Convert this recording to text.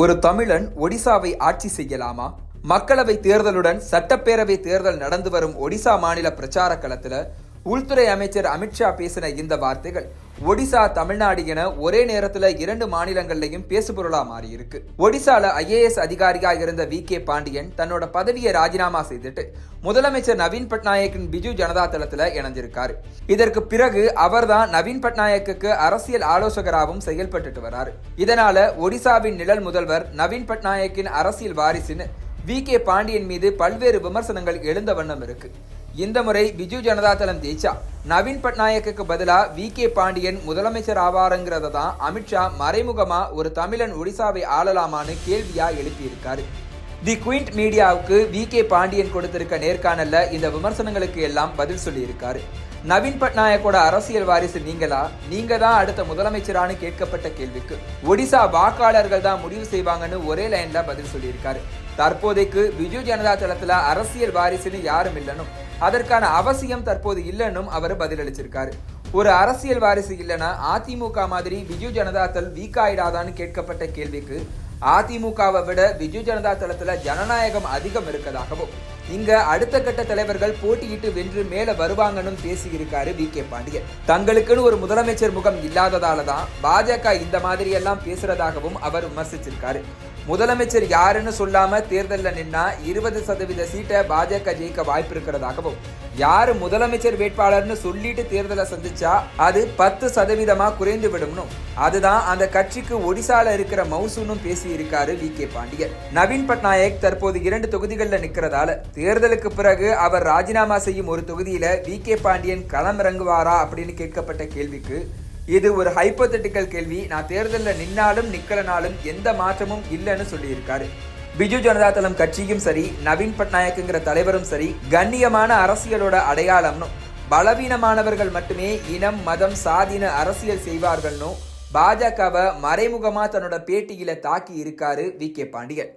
ஒரு தமிழன் ஒடிசாவை ஆட்சி செய்யலாமா? மக்களவை தேர்தலுடன் சட்டப்பேரவை தேர்தல் நடந்து வரும் ஒடிசா மாநில பிரச்சார களத்துல உள்துறை அமைச்சர் அமித்ஷா பேசின இந்த வார்த்தைகள் ஒடிசா தமிழ்நாடு என ஒரே நேரத்துல இரண்டு மாநிலங்கள்லையும் பேசுபொருளா மாறி இருக்கு ஒடிசால ஐஏஎஸ் அதிகாரியா இருந்த வி கே பாண்டியன் தன்னோட பதவியை ராஜினாமா செய்துட்டு முதலமைச்சர் நவீன் பட்நாயக்கின் பிஜு ஜனதா தளத்துல இணைஞ்சிருக்காரு. இதற்கு பிறகு அவர்தான் நவீன் பட்நாயக்குக்கு அரசியல் ஆலோசகராகவும் செயல்பட்டுட்டு வராரு. இதனால ஒடிசாவின் நிழல் முதல்வர் நவீன் பட்நாயக்கின் அரசியல் வாரிசுன்னு வி கே பாண்டியன் மீது பல்வேறு விமர்சனங்கள் எழுந்த வண்ணம் இருக்கு. இந்த முறை பிஜு ஜனதா தளம் ஜெயிச்சா. நவீன் பட்நாயக்குக்கு பதிலா வி. கே. பாண்டியன் முதலமைச்சர் ஆவாருங்கிறத தான் அமித்ஷா மறைமுகமா ஒரு தமிழன் ஒடிசாவை ஆளலாமான்னு கேள்வியா எழுப்பியிருக்காரு. தி குயிண்ட் மீடியாவுக்கு வி. கே. பாண்டியன் கொடுத்திருக்க நேர்காணல்ல இந்த விமர்சனங்களுக்கு எல்லாம் பதில் சொல்லியிருக்காரு. நவீன் பட்நாயக்கோட அரசியல் வாரிசு நீங்களா? நீங்க தான் அடுத்த முதலமைச்சரானு கேட்கப்பட்ட கேள்விக்கு. ஒடிசா வாக்காளர்கள் தான் முடிவு செய்வாங்கன்னு ஒரே லைன்ல பதில் சொல்லியிருக்காரு. தற்போதைக்கு பிஜு ஜனதா தளத்துல அரசியல் வாரிசுன்னு யாரும் இல்லைன்னு அதற்கான அவசியம் தற்போது இல்லைன்னும் அவர் பதிலளிச்சிருக்காரு. ஒரு அரசியல் வாரிசு இல்லைன்னா அதிமுக மாதிரி பிஜு ஜனதா தள் வீக் ஆயிடாதான்னு கேட்கப்பட்ட கேள்விக்கு அதிமுகவை விட பிஜு ஜனதா தளத்துல ஜனநாயகம் அதிகம் இருக்கதாகவும் இங்க அடுத்த கட்ட தலைவர்கள் போட்டியிட்டு வென்று மேல வருவாங்கன்னு பேசியிருக்காரு வி கே பாண்டியன். தங்களுக்குன்னு ஒரு முதலமைச்சர் முகம் இல்லாததால தான் பாஜக இந்த மாதிரி எல்லாம் பேசுறதாகவும் அவர் விமர்சிச்சிருக்காரு. முதலமைச்சர் யாருன்னு சொல்லாம தேர்தலில் நின்னா இருபது சதவீத சீட்டை பாஜக ஜெயிக்க வாய்ப்பு இருக்கிறதாகவும் யாரு முதலமைச்சர் வேட்பாளர்னு சொல்லிட்டு தேர்தலை சந்திச்சா அது பத்து சதவீதமா குறைந்து விடும்னு அதுதான் அந்த கட்சிக்கு ஒடிசால இருக்கிற மவுசூனும் பேசி இருக்காரு வி கே பாண்டியன். நவீன் பட்நாயக் தற்போது இரண்டு தொகுதிகளில் நிற்கிறதால தேர்தலுக்கு பிறகு அவர் ராஜினாமா செய்யும் ஒரு தொகுதியில வி கே பாண்டியன் களம் இறங்குவாரா அப்படின்னு கேட்கப்பட்ட கேள்விக்கு இது ஒரு ஹைப்போதெட்டிக்கல் கேள்வி. நான் தேர்தலில் நின்னாலும் நிக்கலனாலும் எந்த மாற்றமும் இல்லைன்னு சொல்லியிருக்காரு. பிஜு ஜனதா தளம் கட்சியும் சரி நவீன் பட்நாயக்குங்கிற தலைவரும் சரி கண்ணியமான அரசியலோட அடையாளம்னு பலவீனமானவர்கள் மட்டுமே இனம் மதம் சாதின அரசியல் செய்வார்கள்னும் பாஜகவை மறைமுகமாக தன்னோட பேட்டியில் தாக்கி இருக்காரு வி கே பாண்டியன்.